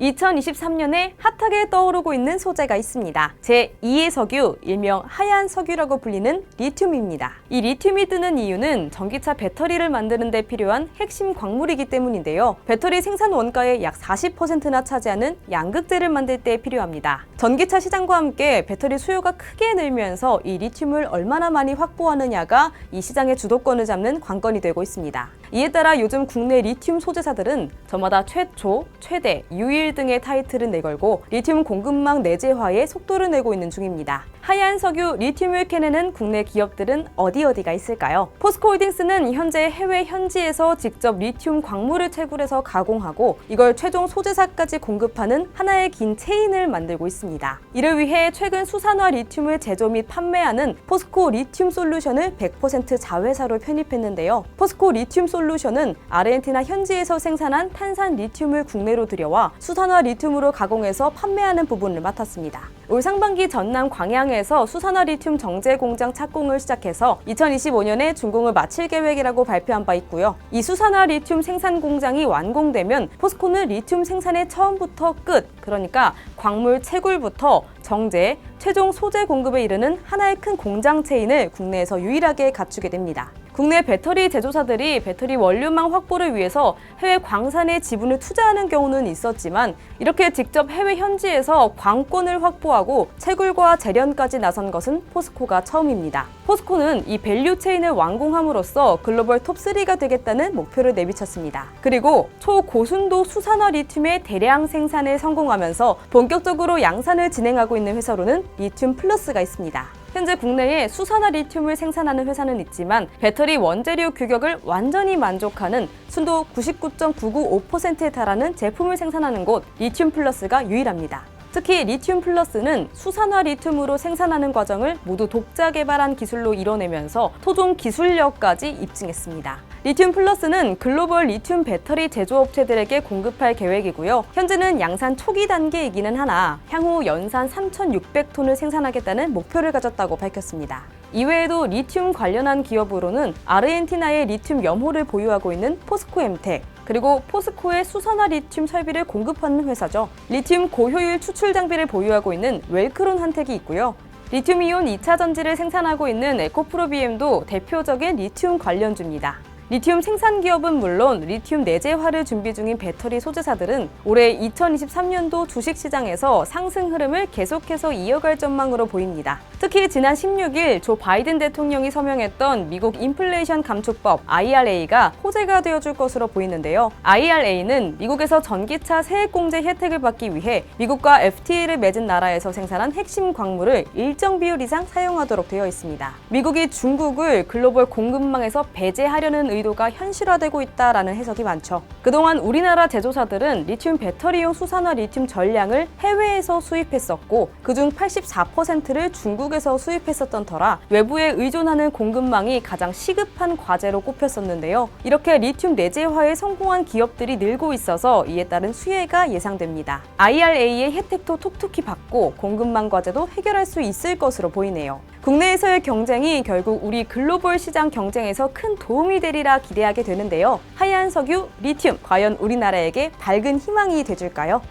2023년에 핫하게 떠오르고 있는 소재가 있습니다. 제2의 석유, 일명 하얀 석유라고 불리는 리튬입니다. 이 리튬이 뜨는 이유는 전기차 배터리를 만드는 데 필요한 핵심 광물이기 때문인데요. 배터리 생산 원가의 약 40%나 차지하는 양극재를 만들 때 필요합니다. 전기차 시장과 함께 배터리 수요가 크게 늘면서 이 리튬을 얼마나 많이 확보하느냐가 이 시장의 주도권을 잡는 관건이 되고 있습니다. 이에 따라 요즘 국내 리튬 소재사들은 저마다 최초, 최대, 유일 등의 타이틀을 내걸고 리튬 공급망 내재화에 속도를 내고 있는 중입니다. 하얀 석유 리튬을 캐내는 국내 기업들은 어디 어디가 있을까요? 포스코홀딩스는 현재 해외 현지에서 직접 리튬 광물을 채굴해서 가공하고 이걸 최종 소재사까지 공급하는 하나의 긴 체인을 만들고 있습니다. 이를 위해 최근 수산화 리튬을 제조 및 판매하는 포스코 리튬 솔루션을 100% 자회사로 편입했는데요. 포스코 리튬 솔루션 은 아르헨티나 현지에서 생산한 탄산 리튬을 국내로 들여와 수산화 리튬으로 가공해서 판매하는 부분을 맡았습니다. 올 상반기 전남 광양에서 수산화 리튬 정제 공장 착공을 시작해서 2025년에 준공을 마칠 계획이라고 발표한 바 있고요. 이 수산화 리튬 생산 공장이 완공되면 포스코는 리튬 생산의 처음부터 끝, 그러니까 광물 채굴부터 정제, 최종 소재 공급에 이르는 하나의 큰 공장 체인을 국내에서 유일하게 갖추게 됩니다. 국내 배터리 제조사들이 배터리 원료망 확보를 위해서 해외 광산에 지분을 투자하는 경우는 있었지만 이렇게 직접 해외 현지에서 광권을 확보하고 채굴과 재련까지 나선 것은 포스코가 처음입니다. 포스코는 이 밸류 체인을 완공함으로써 글로벌 톱3가 되겠다는 목표를 내비쳤습니다. 그리고 초고순도 수산화 리튬의 대량 생산에 성공하면서 본격적으로 양산을 진행하고 있는 회사로는 리튬 플러스가 있습니다. 현재 국내에 수산화 리튬을 생산하는 회사는 있지만 배터리 원재료 규격을 완전히 만족하는 순도 99.995%에 달하는 제품을 생산하는 곳 리튬 플러스가 유일합니다. 특히 리튬 플러스는 수산화 리튬으로 생산하는 과정을 모두 독자 개발한 기술로 이뤄내면서 토종 기술력까지 입증했습니다. 리튬 플러스는 글로벌 리튬 배터리 제조업체들에게 공급할 계획이고요. 현재는 양산 초기 단계이기는 하나 향후 연산 3,600톤을 생산하겠다는 목표를 가졌다고 밝혔습니다. 이외에도 리튬 관련한 기업으로는 아르헨티나의 리튬 염호를 보유하고 있는 포스코 엠텍, 그리고 포스코의 수산화 리튬 설비를 공급하는 회사죠. 리튬 고효율 추출 장비를 보유하고 있는 웰크론 한텍이 있고요. 리튬이온 2차 전지를 생산하고 있는 에코프로비엠도 대표적인 리튬 관련주입니다. 리튬 생산 기업은 물론 리튬 내재화를 준비 중인 배터리 소재사들은 올해 2023년도 주식 시장에서 상승 흐름을 계속해서 이어갈 전망으로 보입니다. 특히 지난 16일 조 바이든 대통령이 서명했던 미국 인플레이션 감축법 IRA가 호재가 되어줄 것으로 보이는데요. IRA는 미국에서 전기차 세액 공제 혜택을 받기 위해 미국과 FTA를 맺은 나라에서 생산한 핵심 광물을 일정 비율 이상 사용하도록 되어 있습니다. 미국이 중국을 글로벌 공급망에서 배제하려는 의도가 현실화되고 있다라는 해석이 많죠. 그동안 우리나라 제조사들은 리튬 배터리용 수산화 리튬 전량을 해외에서 수입했었고 그중 84%를 중국에서 수입했었던 터라 외부에 의존하는 공급망이 가장 시급한 과제로 꼽혔었는데요. 이렇게 리튬 내재화에 성공한 기업들이 늘고 있어서 이에 따른 수혜가 예상됩니다. IRA의 혜택도 톡톡히 받고 공급망 과제도 해결할 수 있을 것으로 보이네요. 국내에서의 경쟁이 결국 우리 글로벌 시장 경쟁에서 큰 도움이 되리라 기대하게 되는데요. 하얀 석유, 리튬, 과연 우리나라에게 밝은 희망이 돼줄까요?